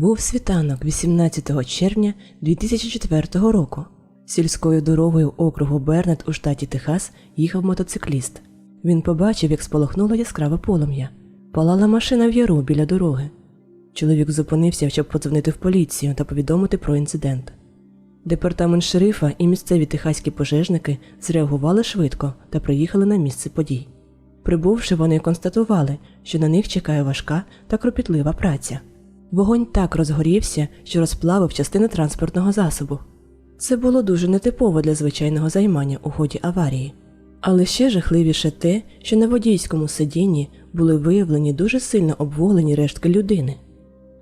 Був світанок 18 червня 2004 року. Сільською дорогою округу Бернет у штаті Техас їхав мотоцикліст. Він побачив, як спалахнуло яскраве полум'я. Палала машина в яру біля дороги. Чоловік зупинився, щоб подзвонити в поліцію та повідомити про інцидент. Департамент шерифа і місцеві техаські пожежники зреагували швидко та приїхали на місце подій. Прибувши, вони констатували, що на них чекає важка та кропітлива праця. Вогонь так розгорівся, що розплавив частини транспортного засобу. Це було дуже нетипово для звичайного займання у ході аварії. Але ще жахливіше те, що на водійському сидінні були виявлені дуже сильно обвуглені рештки людини.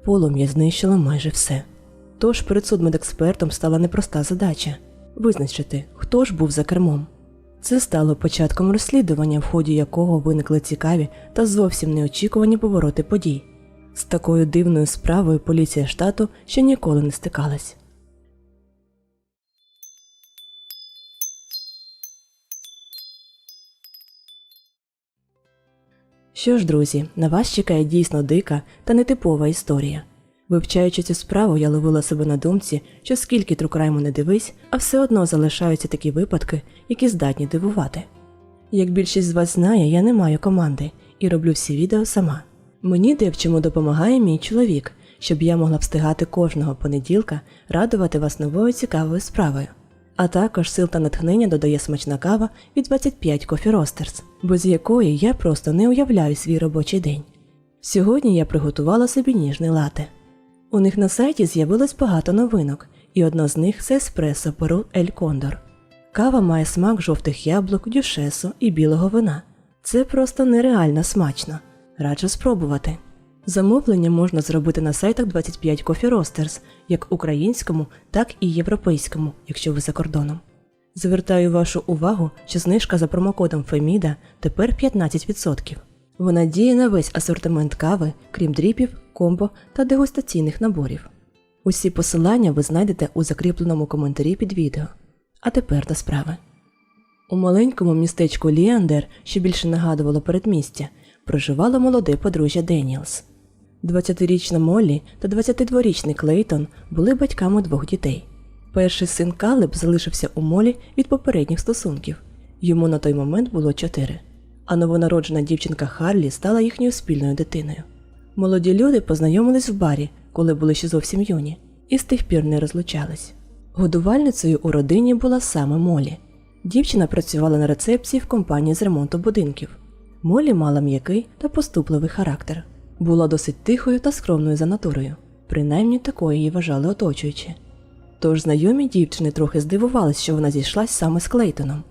Полум'я знищило майже все. Тож перед судмедекспертом стала непроста задача визначити, хто ж був за кермом. Це стало початком розслідування, в ході якого виникли цікаві та зовсім неочікувані повороти подій. З такою дивною справою поліція штату ще ніколи не стикалась. Що ж, друзі, на вас чекає дійсно дика та нетипова історія. Вивчаючи цю справу, я ловила себе на думці, що скільки трукрайму не дивись, а все одно залишаються такі випадки, які здатні дивувати. Як більшість з вас знає, я не маю команди і роблю всі відео сама. Мені де допомагає мій чоловік, щоб я могла встигати кожного понеділка радувати вас новою цікавою справою. А також сил та натхнення додає смачна кава від 25 Coffee Roasters, без якої я просто не уявляю свій робочий день. Сьогодні я приготувала собі ніжний лате. У них на сайті з'явилось багато новинок, і одна з них це еспресо Перу Ель Кондор. Кава має смак жовтих яблук, дюшесу і білого вина. Це просто нереально смачно. Раджу спробувати. Замовлення можна зробити на сайтах 25 Coffee Roasters, як українському, так і європейському, якщо ви за кордоном. Звертаю вашу увагу, що знижка за промокодом FEMIDA тепер 15%. Вона діє на весь асортимент кави, крім дріпів, комбо та дегустаційних наборів. Усі посилання ви знайдете у закріпленому коментарі під відео. А тепер до справи. У маленькому містечку Ліандер, що більше нагадувало передмістя, проживало молоде подружжя Деніелс. 20-річна Моллі та 22-річний Клейтон були батьками двох дітей. Перший син Калеб залишився у Молі від попередніх стосунків. Йому на той момент було чотири, а новонароджена дівчинка Харлі стала їхньою спільною дитиною. Молоді люди познайомились в барі, коли були ще зовсім юні, і з тих пір не розлучались. Годувальницею у родині була саме Молі. Дівчина працювала на рецепції в компанії з ремонту будинків. Молі мала м'який та поступливий характер. Була досить тихою та скромною за натурою, принаймні такою її вважали оточуючі. Тож знайомі дівчини трохи здивувались, що вона зійшлась саме з Клейтоном.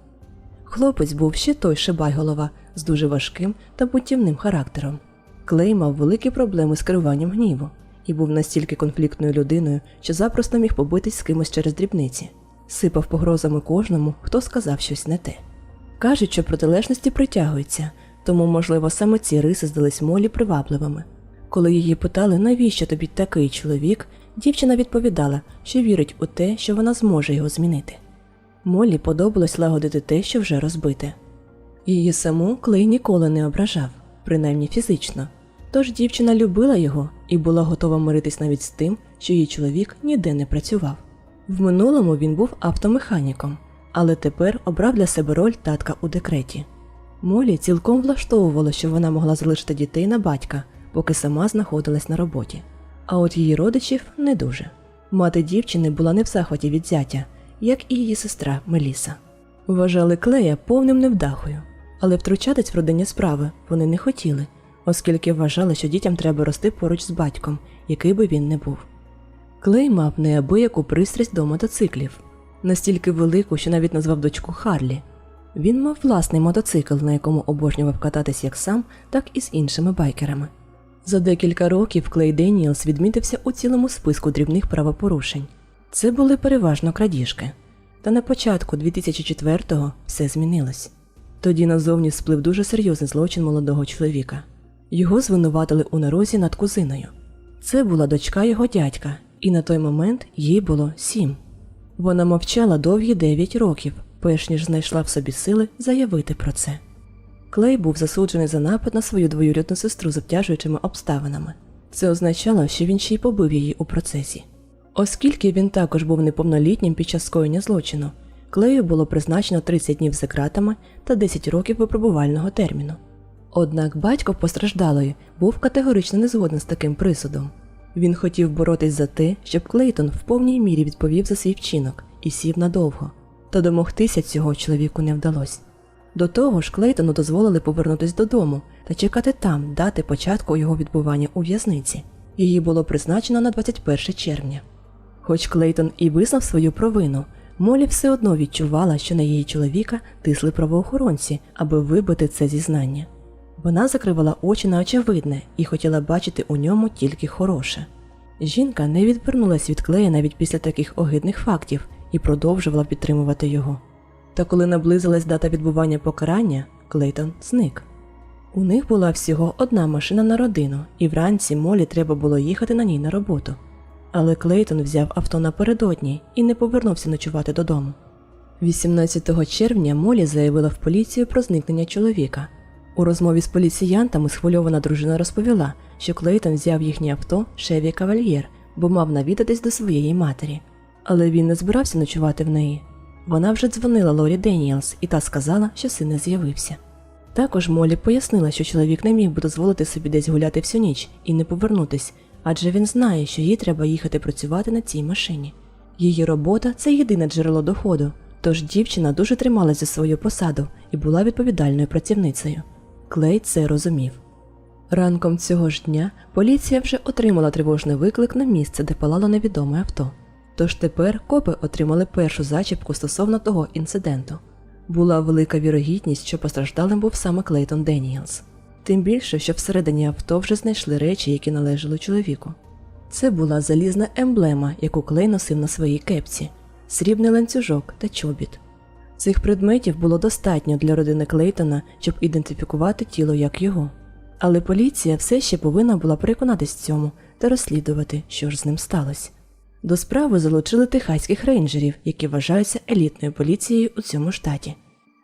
Хлопець був ще той шибайголова з дуже важким та бутівним характером. Клей мав великі проблеми з керуванням гніву і був настільки конфліктною людиною, що запросто міг побитись з кимось через дрібниці, сипав погрозами кожному, хто сказав щось не те. Кажуть, що протилежності притягуються, тому, можливо, саме ці риси здались Молі привабливими. Коли її питали, навіщо тобі такий чоловік, дівчина відповідала, що вірить у те, що вона зможе його змінити. Моллі подобалось лагодити те, що вже розбите. Її саму Клей ніколи не ображав, принаймні фізично. Тож дівчина любила його і була готова миритись навіть з тим, що її чоловік ніде не працював. В минулому він був автомеханіком, але тепер обрав для себе роль татка у декреті. Молі цілком влаштовувало, що вона могла залишити дітей на батька, поки сама знаходилась на роботі. А от її родичів не дуже. Мати дівчини була не в захваті від зятя, як і її сестра Меліса. Вважали Клея повним невдахою, але втручатись в родинні справи вони не хотіли, оскільки вважали, що дітям треба рости поруч з батьком, який би він не був. Клей мав неабияку пристрасть до мотоциклів, настільки велику, що навіть назвав дочку Харлі. Він мав власний мотоцикл, на якому обожнював кататись як сам, так і з іншими байкерами. За декілька років Клей Деніелс відмітився у цілому списку дрібних правопорушень. Це були переважно крадіжки. Та на початку 2004-го все змінилось. Тоді назовні сплив дуже серйозний злочин молодого чоловіка. Його звинуватили у нарозі над кузиною. Це була дочка його дядька, і на той момент їй було сім. Вона мовчала довгі 9 років, перш ніж знайшла в собі сили заявити про це. Клей був засуджений за напад на свою двоюрідну сестру з обтяжуючими обставинами. Це означало, що він ще й побив її у процесі. Оскільки він також був неповнолітнім під час скоєння злочину, Клею було призначено 30 днів за ґратами та 10 років випробувального терміну. Однак батько постраждалої був категорично не згоден з таким присудом. Він хотів боротись за те, щоб Клейтон в повній мірі відповів за свій вчинок і сів надовго, та домогтися цього чоловіку не вдалося. До того ж, Клейтону дозволили повернутися додому та чекати там дати початку його відбування у в'язниці. Її було призначено на 21 червня. Хоч Клейтон і визнав свою провину, Молі все одно відчувала, що на її чоловіка тисли правоохоронці, аби вибити це зізнання. Вона закривала очі на очевидне і хотіла бачити у ньому тільки хороше. Жінка не відвернулась від клея навіть після таких огидних фактів і продовжувала підтримувати його. Та коли наблизилась дата відбування покарання, Клейтон зник. У них була всього одна машина на родину, і вранці Молі треба було їхати на ній на роботу. Але Клейтон взяв авто напередодні і не повернувся ночувати додому. 18 червня Молі заявила в поліцію про зникнення чоловіка. У розмові з поліціянтами схвильована дружина розповіла, що Клейтон взяв їхнє авто Шеві Кавальєр, бо мав навідатись до своєї матері. Але він не збирався ночувати в неї. Вона вже дзвонила Лорі Деніелс, і та сказала, що син не з'явився. Також Молі пояснила, що чоловік не міг би дозволити собі десь гуляти всю ніч і не повернутись, адже він знає, що їй треба їхати працювати на цій машині. Її робота це єдине джерело доходу, тож дівчина дуже трималася за свою посаду і була відповідальною працівницею. Клей це розумів. Ранком цього ж дня поліція вже отримала тривожний виклик на місце, де палало невідоме авто. Тож тепер копи отримали першу зачіпку стосовно того інциденту. Була велика вірогідність, що постраждалим був саме Клейтон Деніелс. Тим більше, що всередині авто вже знайшли речі, які належали чоловіку. Це була залізна емблема, яку Клей носив на своїй кепці, срібний ланцюжок та чобіт. Цих предметів було достатньо для родини Клейтона, щоб ідентифікувати тіло як його. Але поліція все ще повинна була переконатись цьому та розслідувати, що ж з ним сталося. До справи залучили техаських рейнджерів, які вважаються елітною поліцією у цьому штаті.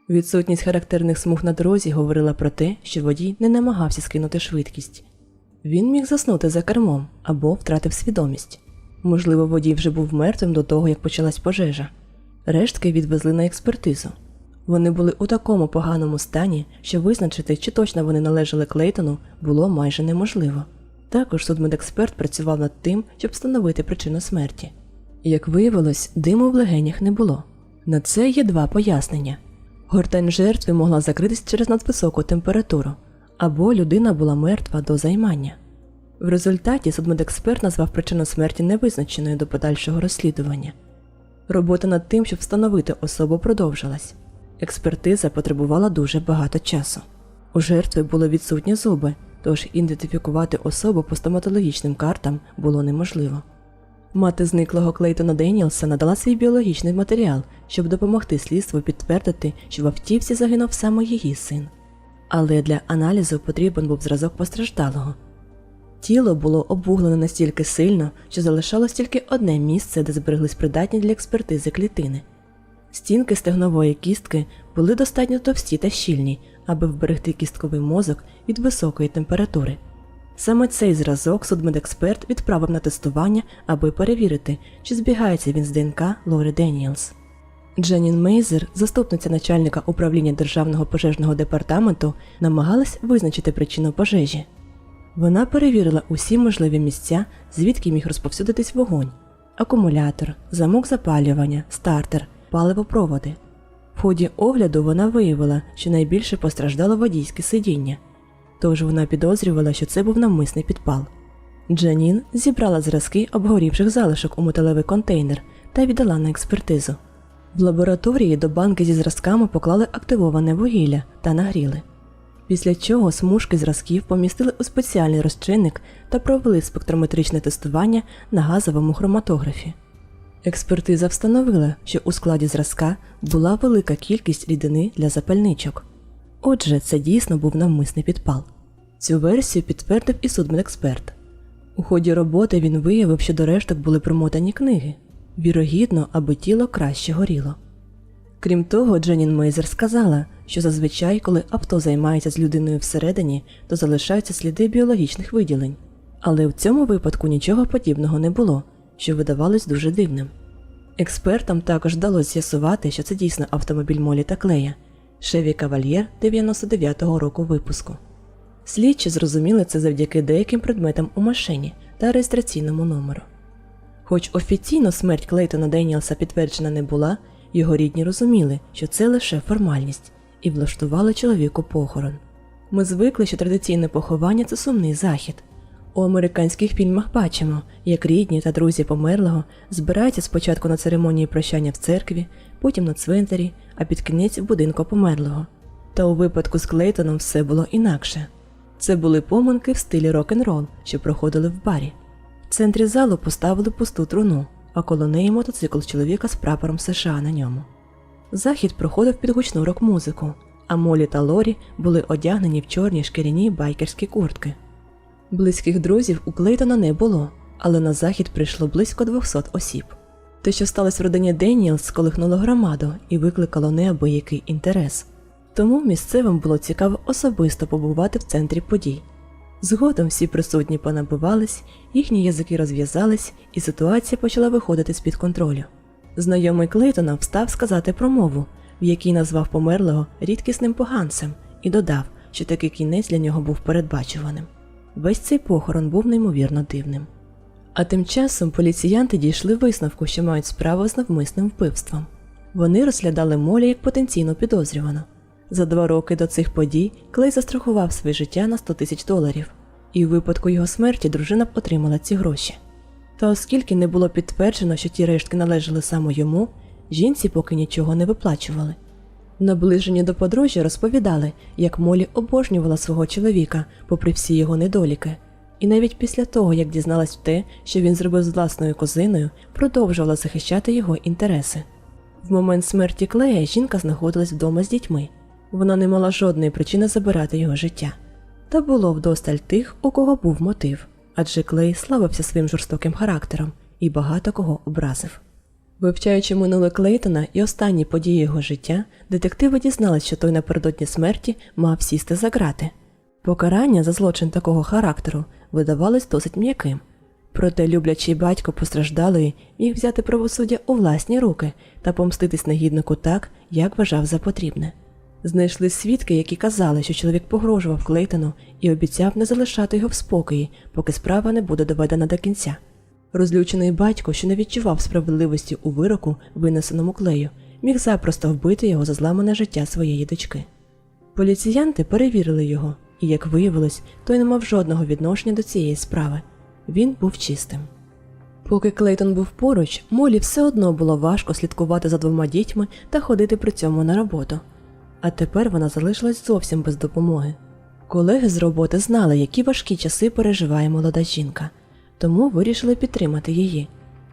Відсутність характерних смуг на дорозі говорила про те, що водій не намагався скинути швидкість. Він міг заснути за кермом або втратив свідомість. Можливо, водій вже був мертвим до того, як почалась пожежа. Рештки відвезли на експертизу. Вони були у такому поганому стані, що визначити, чи точно вони належали Клейтону, було майже неможливо. Також судмедексперт працював над тим, щоб встановити причину смерті. Як виявилось, диму в легенях не було. На це є два пояснення: гортань жертви могла закритись через надвисоку температуру, або людина була мертва до займання. В результаті судмедексперт назвав причину смерті невизначеною до подальшого розслідування. Робота над тим, щоб встановити особу, продовжилась. Експертиза потребувала дуже багато часу. У жертви були відсутні зуби, тож ідентифікувати особу по стоматологічним картам було неможливо. Мати зниклого Клейтона Деніелса надала свій біологічний матеріал, щоб допомогти слідству підтвердити, що в автівці загинув саме її син. Але для аналізу потрібен був зразок постраждалого. Тіло було обвуглене настільки сильно, що залишалось тільки одне місце, де збереглись придатні для експертизи клітини. Стінки стегнової кістки були достатньо товсті та щільні, аби вберегти кістковий мозок від високої температури. Саме цей зразок судмедексперт відправив на тестування, аби перевірити, чи збігається він з ДНК Лори Деніелс. Дженнін Мейзер, заступниця начальника управління Державного пожежного департаменту, намагалась визначити причину пожежі. Вона перевірила усі можливі місця, звідки міг розповсюдитись вогонь: акумулятор, замок запалювання, стартер, паливопроводи. В ході огляду вона виявила, що найбільше постраждало водійське сидіння, тож вона підозрювала, що це був навмисний підпал. Джанін зібрала зразки обгорівших залишок у металевий контейнер та віддала на експертизу. В лабораторії до банки зі зразками поклали активоване вугілля та нагріли. Після чого смужки зразків помістили у спеціальний розчинник та провели спектрометричне тестування на газовому хроматографі. Експертиза встановила, що у складі зразка була велика кількість рідини для запальничок. Отже, це дійсно був навмисний підпал. Цю версію підтвердив і судмедексперт. У ході роботи він виявив, що до решток були примотані книги, вірогідно, аби тіло краще горіло. Крім того, Дженнін Мейзер сказала, що зазвичай, коли авто займається з людиною всередині, то залишаються сліди біологічних виділень. Але в цьому випадку нічого подібного не було, що видавалось дуже дивним. Експертам також вдалося з'ясувати, що це дійсно автомобіль Молі та Клея, Шеві Кавальєр 99-го року випуску. Слідчі зрозуміли це завдяки деяким предметам у машині та реєстраційному номеру. Хоч офіційно смерть Клейтона Деніелса підтверджена не була, його рідні розуміли, що це лише формальність, і влаштували чоловіку похорон. Ми звикли, що традиційне поховання це сумний захід. У американських фільмах бачимо, як рідні та друзі померлого збираються спочатку на церемонії прощання в церкві, потім на цвинтарі, а під кінець в будинку померлого. Та у випадку з Клейтоном все було інакше. Це були поминки в стилі рок-н-рол, що проходили в барі. В центрі залу поставили пусту труну, а коло неї мотоцикл чоловіка з прапором США на ньому. Захід проходив під гучну рок-музику, а Молі та Лорі були одягнені в чорні шкіряні байкерські куртки. Близьких друзів у Клейтона не було, але на захід прийшло близько 200 осіб. Те, що сталося в родині Деніелс, сколихнуло громаду і викликало неабиякий інтерес. Тому місцевим було цікаво особисто побувати в центрі подій. Згодом всі присутні понабивались, їхні язики розв'язались, і ситуація почала виходити з-під контролю. Знайомий Клейтона встав сказати промову, в якій назвав померлого рідкісним поганцем, і додав, що такий кінець для нього був передбачуваним. Весь цей похорон був неймовірно дивним. А тим часом поліціянти дійшли висновку, що мають справу з навмисним вбивством. Вони розглядали Молі як потенційно підозрювану. За два роки до цих подій Клей застрахував своє життя на 100 тисяч доларів, і у випадку його смерті дружина б отримала ці гроші. Та оскільки не було підтверджено, що ті рештки належали саме йому, жінці поки нічого не виплачували. Наближені до подружжя розповідали, як Молі обожнювала свого чоловіка, попри всі його недоліки, і навіть після того, як дізналась те, що він зробив з власною козиною, продовжувала захищати його інтереси. В момент смерті Клея жінка знаходилась вдома з дітьми. Вона не мала жодної причини забирати його життя. Та було вдосталь тих, у кого був мотив, адже Клей славився своїм жорстоким характером і багато кого образив. Вивчаючи минуле Клейтона і останні події його життя, детективи дізналися, що той напередодні смерті мав сісти за грати. Покарання за злочин такого характеру видавалось досить м'яким. Проте люблячий батько постраждалої міг взяти правосуддя у власні руки та помститись негіднику так, як вважав за потрібне. Знайшли свідки, які казали, що чоловік погрожував Клейтону і обіцяв не залишати його в спокої, поки справа не буде доведена до кінця. Розлючений батько, що не відчував справедливості у вироку, винесеному клею, міг запросто вбити його за зламане життя своєї дочки. Поліціянти перевірили його, і, як виявилось, той не мав жодного відношення до цієї справи. Він був чистим. Поки Клейтон був поруч, Молі все одно було важко слідкувати за двома дітьми та ходити при цьому на роботу. А тепер вона залишилась зовсім без допомоги. Колеги з роботи знали, які важкі часи переживає молода жінка, тому вирішили підтримати її.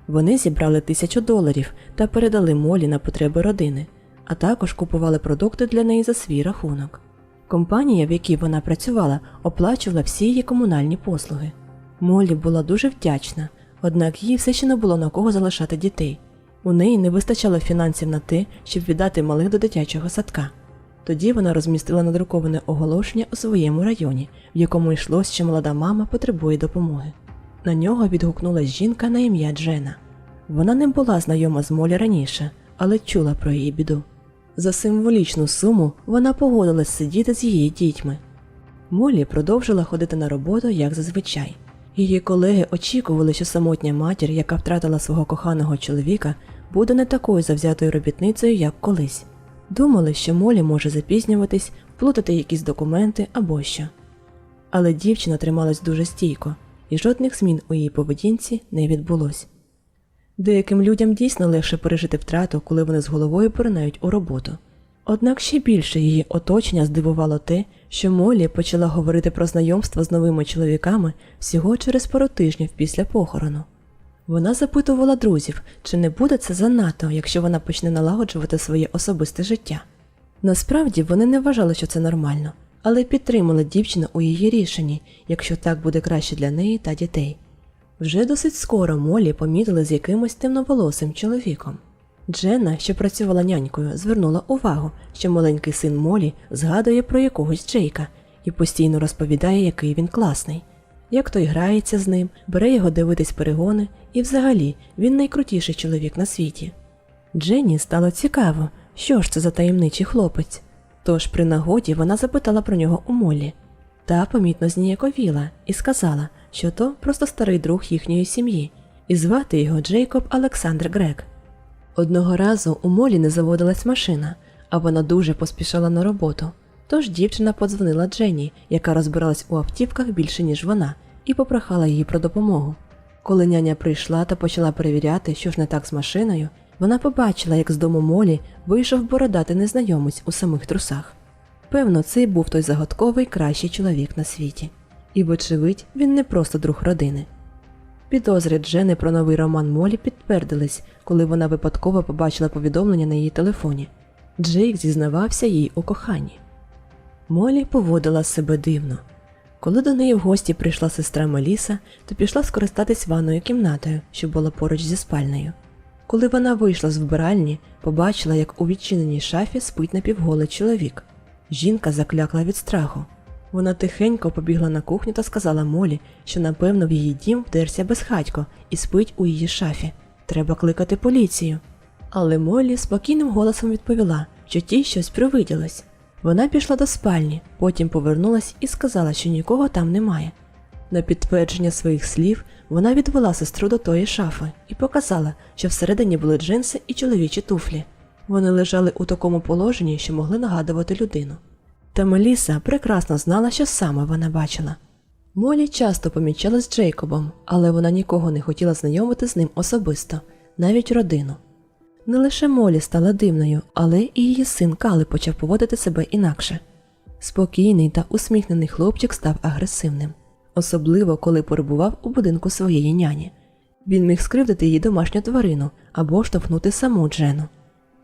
Вони зібрали тисячу доларів та передали Молі на потреби родини, а також купували продукти для неї за свій рахунок. Компанія, в якій вона працювала, оплачувала всі її комунальні послуги. Молі була дуже вдячна, однак їй все ще не було на кого залишати дітей. У неї не вистачало фінансів на те, щоб віддати малих до дитячого садка. Тоді вона розмістила надруковане оголошення у своєму районі, в якому йшлось, що молода мама потребує допомоги. На нього відгукнулась жінка на ім'я Джена. Вона не була знайома з Молі раніше, але чула про її біду. За символічну суму вона погодилась сидіти з її дітьми. Молі продовжила ходити на роботу, як зазвичай. Її колеги очікували, що самотня матір, яка втратила свого коханого чоловіка, буде не такою завзятою робітницею, як колись. Думали, що Молі може запізнюватись, плутати якісь документи або що. Але дівчина трималась дуже стійко, і жодних змін у її поведінці не відбулось. Деяким людям дійсно легше пережити втрату, коли вони з головою поринають у роботу. Однак ще більше її оточення здивувало те, що Молі почала говорити про знайомство з новими чоловіками всього через пару тижнів після похорону. Вона запитувала друзів, чи не буде це занадто, якщо вона почне налагоджувати своє особисте життя. Насправді вони не вважали, що це нормально, але підтримали дівчину у її рішенні, якщо так буде краще для неї та дітей. Вже досить скоро Молі помітили з якимось темноволосим чоловіком. Дженна, що працювала нянькою, звернула увагу, що маленький син Молі згадує про якогось Джейка і постійно розповідає, який він класний. як той грається з ним, бере його дивитись перегони, і взагалі він найкрутіший чоловік на світі. Дженні стало цікаво, що ж це за таємничий хлопець. Тож при нагоді вона запитала про нього у Моллі. Та помітно зніяковіла і сказала, що то просто старий друг їхньої сім'ї, і звати його Джейкоб Олександр Грек. Одного разу у Молі не заводилась машина, а вона дуже поспішала на роботу. Тож дівчина подзвонила Дженні, яка розбиралась у автівках більше, ніж вона, і попрохала її про допомогу. Коли няня прийшла та почала перевіряти, що ж не так з машиною, вона побачила, як з дому Молі вийшов бородатий незнайомець у самих трусах. Певно, це й був той загадковий кращий чоловік на світі. І, вочевидь, він не просто друг родини. Підозри Джени про новий роман Молі підтвердились, коли вона випадково побачила повідомлення на її телефоні. Джейк зізнавався їй у коханні. Молі поводила себе дивно. Коли до неї в гості прийшла сестра Меліса, то пішла скористатись ванною кімнатою, що була поруч зі спальнею. Коли вона вийшла з вбиральні, побачила, як у відчиненій шафі спить напівголий чоловік. Жінка заклякла від страху. Вона тихенько побігла на кухню та сказала Молі, що напевно в її дім вдерся безхатько і спить у її шафі. Треба кликати поліцію. Але Молі спокійним голосом відповіла, що тій щось привиділось. Вона пішла до спальні, потім повернулась і сказала, що нікого там немає. На підтвердження своїх слів вона відвела сестру до тої шафи і показала, що всередині були джинси і чоловічі туфлі. Вони лежали у такому положенні, що могли нагадувати людину. Та Меліса прекрасно знала, що саме вона бачила. Молі часто помічала з Джейкобом, але вона нікого не хотіла знайомити з ним особисто, навіть родину. Не лише Молі стала дивною, але і її син Кали почав поводити себе інакше. Спокійний та усміхнений хлопчик став агресивним, особливо коли перебував у будинку своєї няні. Він міг скривдити її домашню тварину або штовхнути саму Джену.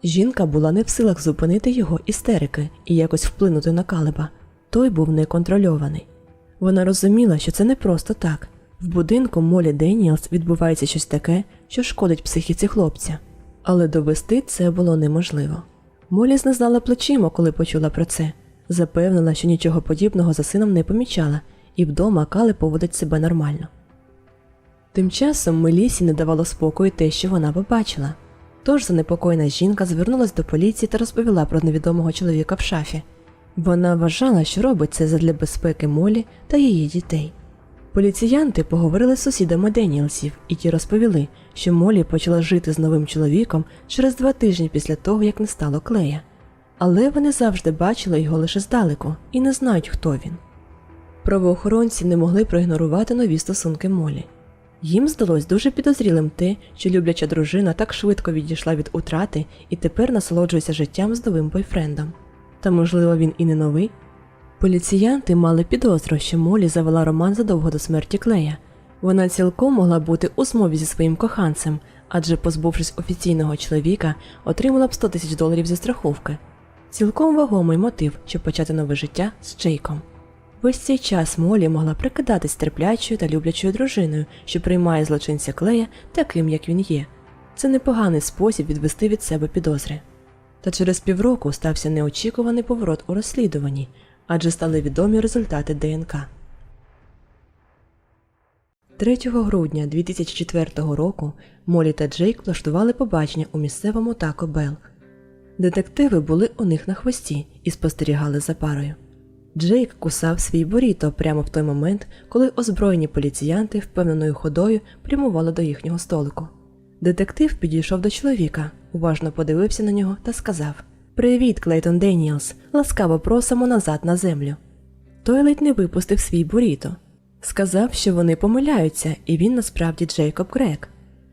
Жінка була не в силах зупинити його істерики і якось вплинути на Калеба. Той був неконтрольований. Вона розуміла, що це не просто так. В будинку Молі Деніелс відбувається щось таке, що шкодить психіці хлопця. Але довести це було неможливо. Молі знизала плечима, коли почула про це, запевнила, що нічого подібного за сином не помічала, і вдома Кали поводить себе нормально. Тим часом Мелісі не давало спокою те, що вона побачила. Тож занепокоєна жінка звернулася до поліції та розповіла про невідомого чоловіка в шафі. Вона вважала, що робить це задля безпеки Молі та її дітей. Поліціянти поговорили з сусідами Деніелсів, і ті розповіли, що Молі почала жити з новим чоловіком через два тижні після того, як не стало клея. Але вони завжди бачили його лише здалеку і не знають, хто він. Правоохоронці не могли проігнорувати нові стосунки Молі. Їм здалось дуже підозрілим те, що любляча дружина так швидко відійшла від утрати і тепер насолоджується життям з новим бойфрендом. Та, можливо, він і не новий. Поліціянти мали підозру, що Молі завела роман задовго до смерті Клея. Вона цілком могла бути у змові зі своїм коханцем, адже, позбувшись офіційного чоловіка, отримала б 100 тисяч доларів зі страховки. Цілком вагомий мотив, щоб почати нове життя з Джейком. Весь цей час Молі могла прикидатись терплячою та люблячою дружиною, що приймає злочинця Клея таким, як він є. Це непоганий спосіб відвести від себе підозри. Та через півроку стався неочікуваний поворот у розслідуванні, адже стали відомі результати ДНК. 3 грудня 2004 року Молі та Джейк влаштували побачення у місцевому Тако Белл. Детективи були у них на хвості і спостерігали за парою. Джейк кусав свій буріто прямо в той момент, коли озброєні поліціянти впевненою ходою прямували до їхнього столику. Детектив підійшов до чоловіка, уважно подивився на нього та сказав: Привіт, Клейтон Деніелс, ласкаво просимо назад на землю. Той ледь не випустив свій буріто. Сказав, що вони помиляються, і він насправді Джейкоб Грек.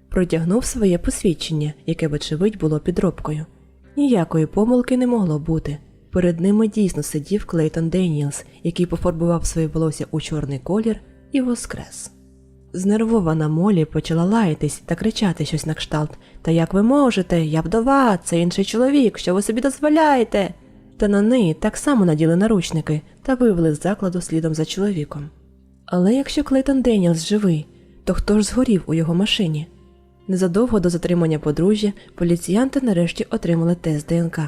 Протягнув своє посвідчення, яке, вочевидь, було підробкою. Ніякої помилки не могло бути. Перед ними дійсно сидів Клейтон Деніелс, який пофарбував своє волосся у чорний колір і воскрес. Знервована Молі почала лаятись та кричати щось на кшталт Та як ви можете, я вдова, це інший чоловік, що ви собі дозволяєте? Та на неї так само наділи наручники та вивели з закладу слідом за чоловіком. Але якщо Клейтон Деніелс живий, то хто ж згорів у його машині? Незадовго до затримання подружжя поліціянти нарешті отримали тест ДНК.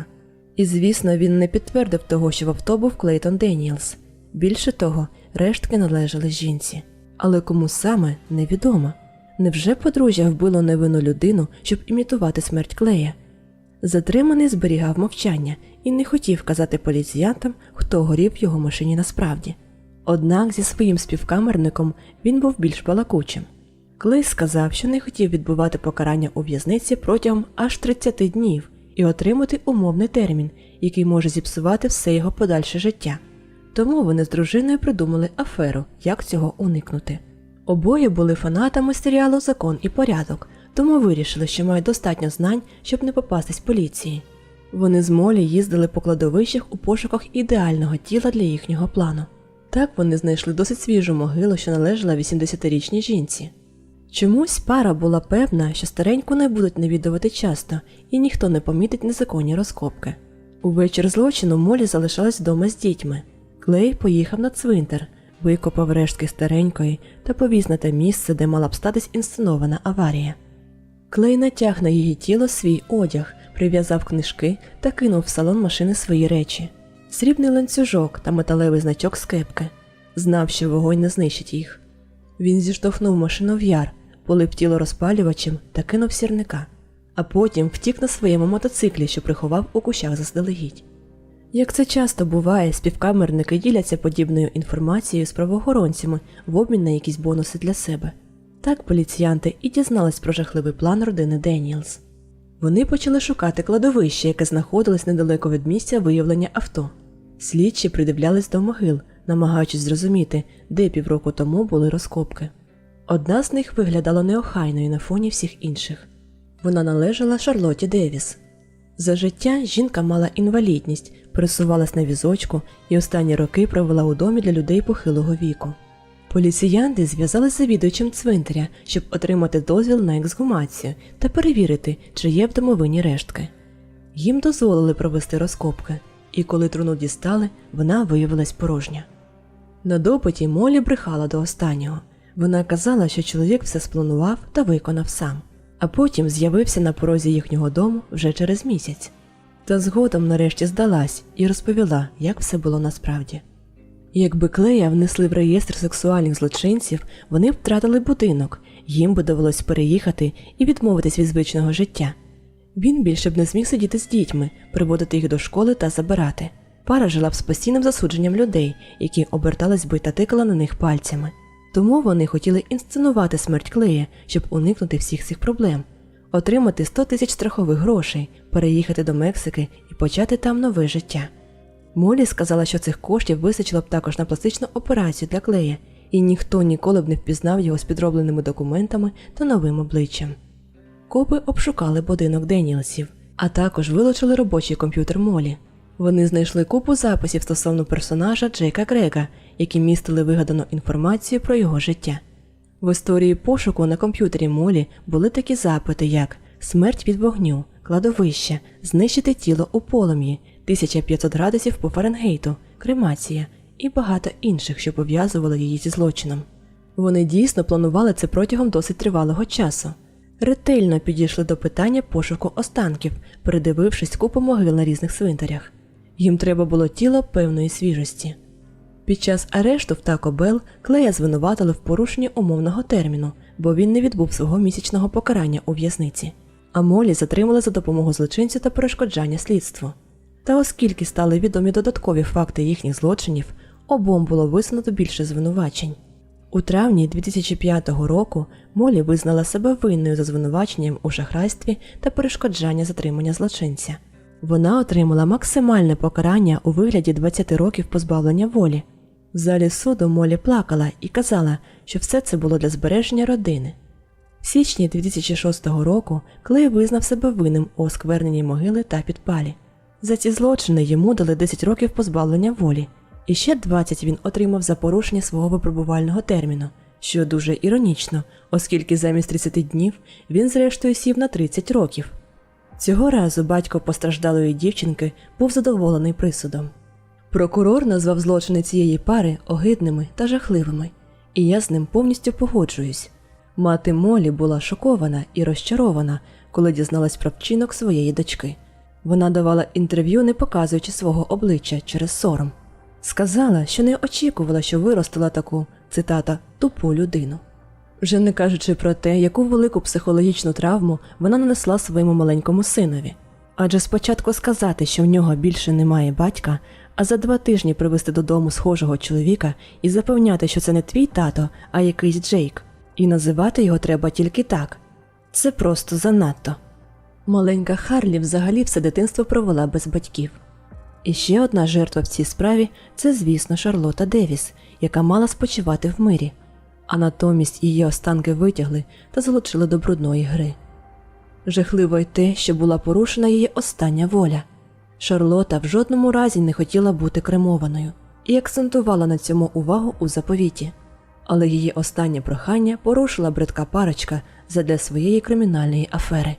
І, звісно, він не підтвердив того, що в авто був Клейтон Деніелс. Більше того, рештки належали жінці. Але кому саме невідомо. Невже подружжя вбило невинну людину, щоб імітувати смерть клея? Затриманий зберігав мовчання і не хотів казати поліціянтам, хто горів в його машині насправді. Однак зі своїм співкамерником він був більш балакучим. Клей сказав, що не хотів відбувати покарання у в'язниці протягом аж 30 днів і отримати умовний термін, який може зіпсувати все його подальше життя. Тому вони з дружиною придумали аферу, як цього уникнути. Обоє були фанатами серіалу Закон і порядок, тому вирішили, що мають достатньо знань, щоб не попастись поліції. Вони з Молі їздили по кладовищах у пошуках ідеального тіла для їхнього плану. Так вони знайшли досить свіжу могилу, що належала 80-річній жінці. Чомусь пара була певна, що стареньку не будуть навідувати часто, і ніхто не помітить незаконні розкопки. Увечір злочину Молі залишалась вдома з дітьми. Клей поїхав на цвинтар, викопав рештки старенької та повіз на те місце, де мала б статись інсценована аварія. Клей натяг на її тіло свій одяг, прив'язав книжки та кинув в салон машини свої речі. Срібний ланцюжок та металевий значок з кепки. Знав, що вогонь не знищить їх. Він зіштовхнув машину в яр, полив тіло розпалювачем та кинув сірника, а потім втік на своєму мотоциклі, що приховав у кущах заздалегідь. Як це часто буває, співкамерники діляться подібною інформацією з правоохоронцями в обмін на якісь бонуси для себе. Так поліціянти і дізнались про жахливий план родини Деніелс. Вони почали шукати кладовище, яке знаходилось недалеко від місця виявлення авто. Слідчі придивлялись до могил, намагаючись зрозуміти, де півроку тому були розкопки. Одна з них виглядала неохайною на фоні всіх інших. Вона належала Шарлоті Девіс. За життя жінка мала інвалідність, пересувалась на візочку і останні роки провела у домі для людей похилого віку. Поліціянти зв'язалися з завідувачем цвинтаря, щоб отримати дозвіл на ексгумацію та перевірити, чи є в домовині рештки. Їм дозволили провести розкопки, і коли труну дістали, вона виявилась порожня. На допиті Молі брехала до останнього. Вона казала, що чоловік все спланував та виконав сам, а потім з'явився на порозі їхнього дому вже через місяць. Та згодом нарешті здалась і розповіла, як все було насправді. Якби клея внесли в реєстр сексуальних злочинців, вони втратили будинок, їм би довелось переїхати і відмовитись від звичного життя. Він більше б не зміг сидіти з дітьми, приводити їх до школи та забирати. Пара жила б з постійним засудженням людей, які обертались би та тикали на них пальцями. Тому вони хотіли інсценувати смерть клея, щоб уникнути всіх цих проблем, отримати 100 тисяч страхових грошей, переїхати до Мексики і почати там нове життя. Молі сказала, що цих коштів вистачило б також на пластичну операцію для клея, і ніхто ніколи б не впізнав його з підробленими документами та новим обличчям. Копи обшукали будинок Деніелсів, а також вилучили робочий комп'ютер Молі. Вони знайшли купу записів стосовно персонажа Джейка Грега, які містили вигадану інформацію про його життя. В історії пошуку на комп'ютері Молі були такі запити, як смерть від вогню, кладовище, знищити тіло у полум'ї, 1500 градусів по Фаренгейту, кремація і багато інших, що пов'язували її зі злочином. Вони дійсно планували це протягом досить тривалого часу. Ретельно підійшли до питання пошуку останків, передивившись купу могил на різних цвинтарях. Їм треба було тіло певної свіжості. Під час арешту в Тако Белл Клея звинуватили в порушенні умовного терміну, бо він не відбув свого місячного покарання у в'язниці, а Молі затримали за допомогою злочинців та перешкоджання слідству. Та оскільки стали відомі додаткові факти їхніх злочинів, обом було висунуто більше звинувачень. У травні 2005 року Молі визнала себе винною за звинуваченням у шахрайстві та перешкоджання затримання злочинця. Вона отримала максимальне покарання у вигляді 20 років позбавлення волі. В залі суду Молі плакала і казала, що все це було для збереження родини. В січні 2006 року Клей визнав себе винним у оскверненні могили та підпалі. За ці злочини йому дали 10 років позбавлення волі, і ще 20 він отримав за порушення свого випробувального терміну, що дуже іронічно, оскільки замість 30 днів він зрештою сів на 30 років. Цього разу батько постраждалої дівчинки був задоволений присудом. Прокурор назвав злочини цієї пари огидними та жахливими, і я з ним повністю погоджуюсь. Мати Молі була шокована і розчарована, коли дізналась про вчинок своєї дочки. Вона давала інтерв'ю, не показуючи свого обличчя через сором. Сказала, що не очікувала, що виростила таку цитата тупу людину. Вже не кажучи про те, яку велику психологічну травму вона нанесла своєму маленькому синові. Адже спочатку сказати, що в нього більше немає батька, а за два тижні привезти додому схожого чоловіка і запевняти, що це не твій тато, а якийсь Джейк, і називати його треба тільки так. Це просто занадто. Маленька Харлі взагалі все дитинство провела без батьків. І ще одна жертва в цій справі це, звісно, Шарлота Девіс, яка мала спочивати в мирі, а натомість її останки витягли та залучили до брудної гри. Жахливо й те, що була порушена її остання воля. Шарлота в жодному разі не хотіла бути кремованою і акцентувала на цьому увагу у заповіті. Але її останнє прохання порушила бридка парочка задля своєї кримінальної афери.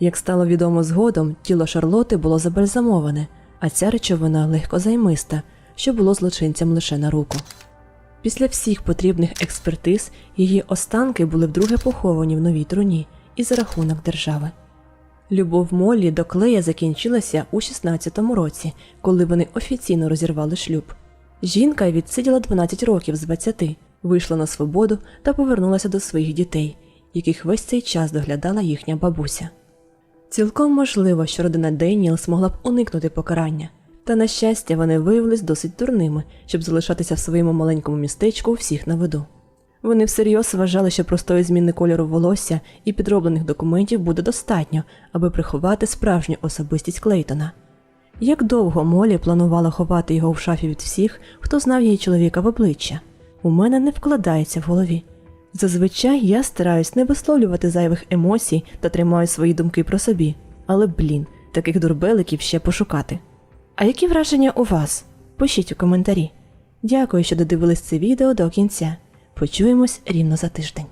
Як стало відомо згодом, тіло Шарлоти було забальзамоване, а ця речовина легкозаймиста, що було злочинцям лише на руку. Після всіх потрібних експертиз її останки були вдруге поховані в новій труні і за рахунок держави. Любов Моллі до Клея закінчилася у 16-му році, коли вони офіційно розірвали шлюб. Жінка відсиділа 12 років з 20, вийшла на свободу та повернулася до своїх дітей, яких весь цей час доглядала їхня бабуся. Цілком можливо, що родина Дейніел змогла б уникнути покарання, та, на щастя, вони виявились досить дурними, щоб залишатися в своєму маленькому містечку всіх на виду. Вони всерйоз вважали, що простої зміни кольору волосся і підроблених документів буде достатньо, аби приховати справжню особистість Клейтона. Як довго Молі планувала ховати його в шафі від всіх, хто знав її чоловіка в обличчя, у мене не вкладається в голові. Зазвичай я стараюсь не висловлювати зайвих емоцій та тримаю свої думки про собі, але блін, таких дурбеликів ще пошукати. А які враження у вас? Пишіть у коментарі. Дякую, що додивились це відео до кінця. Почуємось рівно за тиждень.